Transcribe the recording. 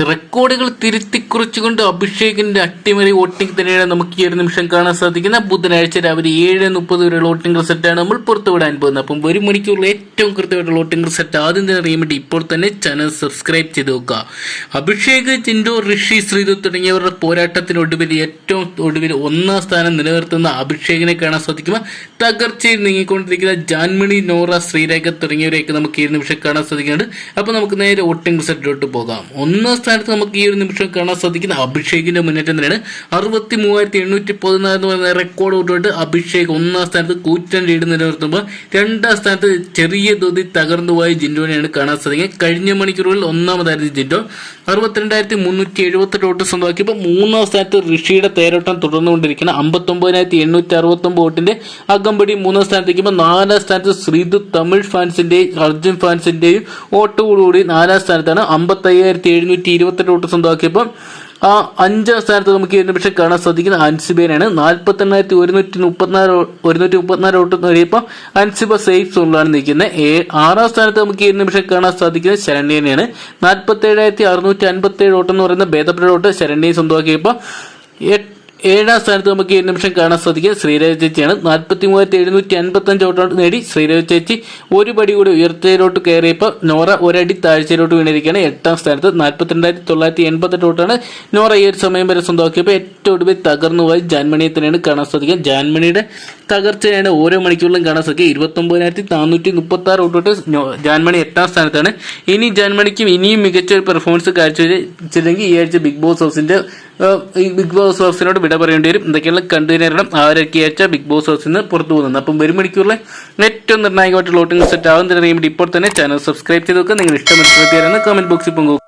റെക്കോർഡുകൾ തിരുത്തിക്കുറിച്ചുകൊണ്ട് അഭിഷേകിന്റെ അട്ടിമറി വോട്ടിംഗ് തന്നെയാണ് നമുക്ക് ഈ ഒരു നിമിഷം കാണാൻ സാധിക്കുന്ന ബുധനാഴ്ച രാവിലെ ഏഴ് മുപ്പത് വരെയുള്ള വോട്ടിംഗ് റിസൾട്ടാണ് നമ്മൾ പുറത്തുവിടാൻ പോകുന്നത്. അപ്പം ഒരു മണിക്കൂറിൽ ഏറ്റവും കൃത്യമായിട്ടുള്ള വോട്ടിംഗ് റിസൾട്ട് ആദ്യം തന്നെ അറിയാൻ വേണ്ടി ഇപ്പോൾ തന്നെ ചാനൽ സബ്സ്ക്രൈബ് ചെയ്ത് നോക്കുക. അഭിഷേക് ജിൻഡോ ഋഷി ശ്രീധു തുടങ്ങിയവരുടെ പോരാട്ടത്തിനൊടുവിൽ ഏറ്റവും ഒടുവിൽ ഒന്നാം സ്ഥാനം നിലനിർത്തുന്ന അഭിഷേകിനെ കാണാൻ സാധിക്കുമ്പോൾ തകർച്ചയിൽ നീങ്ങിക്കൊണ്ടിരിക്കുന്ന ജാൻമണി നോറ ശ്രീരേഖ തുടങ്ങിയവരെയൊക്കെ നമുക്ക് ഈ നിമിഷം കാണാൻ സാധിക്കുന്നുണ്ട്. അപ്പോൾ നമുക്ക് നേരെ വോട്ടിംഗ് റിസൾട്ടിലോട്ട് പോകാം. ഒന്നാം സ്ഥാനത്ത് നമുക്ക് ഈ ഒരു നിമിഷം കാണാൻ സാധിക്കുന്ന അഭിഷേകിന്റെ മുന്നേറ്റം തന്നെയാണ്. അറുപത്തി മൂവായിരത്തി എണ്ണൂറ്റി പതിനാല് എന്ന് പറയുന്ന റെക്കോർഡ് ഔട്ടോട്ട് അഭിഷേക് ഒന്നാം സ്ഥാനത്ത് കൂറ്റൻ ലീഡ് നിലനിർത്തുമ്പോൾ രണ്ടാം സ്ഥാനത്ത് ചെറിയ തോതിൽ തകർന്നുപോയ ജിൻഡോനെയാണ് കാണാൻ സാധിക്കുന്നത്. കഴിഞ്ഞ മണിക്കൂറുകളിൽ ഒന്നാമതായിരുന്നു ജിൻഡോ. അറുപത്തിരണ്ടായിരത്തി മുന്നൂറ്റി എഴുപത്തെട്ട് വോട്ട് സ്വന്തമാക്കിയപ്പോൾ മൂന്നാം സ്ഥാനത്ത് ഋഷിയുടെ തേരോട്ടം തുടർന്നുകൊണ്ടിരിക്കുന്ന അമ്പത്തൊമ്പതിനായിരത്തി എണ്ണൂറ്റി അറുപത്തൊമ്പത് വോട്ടിന്റെ അകമ്പടി മൂന്നാം സ്ഥാനത്തേക്കുമ്പോൾ നാലാം സ്ഥാനത്ത് ശ്രീതു തമിഴ് ഫാൻസിന്റെയും അർജുൻ ഫാൻസിന്റെയും വോട്ടോടുകൂടി നാലാം സ്ഥാനത്താണ് അമ്പത്തയ്യായിരത്തി എഴുന്നൂറ്റി ഇരുപത്തെട്ട് വോട്ട് സ്വന്തമാക്കിയപ്പോൾ ആ അഞ്ചാം സ്ഥാനത്ത് നമുക്ക് നിമിഷം കാണാൻ സാധിക്കുന്ന അൻസിബേനാണ് നാൽപ്പത്തി എണ്ണായിരത്തി ഒരുന്നൂറ്റി മുപ്പത്തിനാല് ഒരുന്നൂറ്റി മുപ്പത്തിനാല് വോട്ട് നേടിയപ്പോൾ അൻസിബ സേഫ് സോണിലാണ് നിൽക്കുന്നത്. ഏ ആറാം സ്ഥാനത്ത് നമുക്ക് ഈ നിമിഷം കാണാൻ സാധിക്കുന്നത് ശരണ്യനെയാണ്. നാൽപ്പത്തി ഏഴായിരത്തി അറുന്നൂറ്റി അൻപത്തി ഏഴ് വോട്ട് എന്ന് പറയുന്ന ഭേദപ്പെട്ട വോട്ട് ശരണ്യെ സ്വന്തമാക്കിയപ്പോൾ ഏഴാം സ്ഥാനത്ത് നമുക്ക് ഈ നിമിഷം കാണാൻ സാധിക്കുക. ശ്രീരാജ ചേച്ചിയാണ്. നാൽപ്പത്തി മൂവായിരത്തി എഴുന്നൂറ്റി അൻപത്തി അഞ്ച് വോട്ടോട്ട് നേടി ശ്രീരാജ ചേച്ചി ഒരു പടി കൂടി ഉയർച്ചയിലോട്ട് കയറിയപ്പോൾ നോറ ഒരടി താഴ്ചയിലോട്ട് വീണിരിക്കുകയാണ്. എട്ടാം സ്ഥാനത്ത് നാൽപ്പത്തിരണ്ടായിരത്തി തൊള്ളായിരത്തി എൺപത്തെട്ട് ഔട്ടാണ് നോറ ഈ ഒരു സമയം വരെ സ്വന്തമാക്കിയപ്പോൾ ഏറ്റവും ഒടുവിൽ തകർന്നു പോയി ജാൻമണിയെ തന്നെയാണ് കാണാൻ സാധിക്കുക. ജാൻമണിയുടെ തകർച്ചയാണ് ഓരോ മണിക്കൂറിലും കാണാൻ സാധിക്കുക. ഇരുപത്തൊമ്പതിനായിരത്തി നാനൂറ്റി മുപ്പത്തി ആറ് വോട്ടോട്ട് ജാൻമണി എട്ടാം സ്ഥാനത്താണ്. ഇനി ജാൻമണിക്കും ഇനിയും മികച്ച ഒരു പെർഫോമൻസ് കാഴ്ചവെച്ചില്ലെങ്കിൽ ഈ ആഴ്ച ബിഗ് ബോസ് ഹൗസിന്റെ ബിഗ് ബോസ് ഹൗസിനോട് വിട പറയേണ്ടി വരും. എന്തൊക്കെയുള്ള കണ്ടുനേരണം ആരൊക്കെ ആഴ്ച ബിഗ് ബോസ് ഹൗസിൽ നിന്ന് പുറത്തു പോകുന്നത്. അപ്പം വരും മണിക്കൂറിലെ ഏറ്റവും നിർണായകമായിട്ടുള്ള വോട്ടിംഗ് സെറ്റ് ആവുന്നതിനറിയുമ്പോൾ ഇപ്പോൾ തന്നെ ചാനൽ സബ്സ്ക്രൈബ് ചെയ്ത് നോക്കുക നിങ്ങൾ ഇഷ്ടം കമന്റ് ബോക്സിൽ പങ്കുവെക്കുക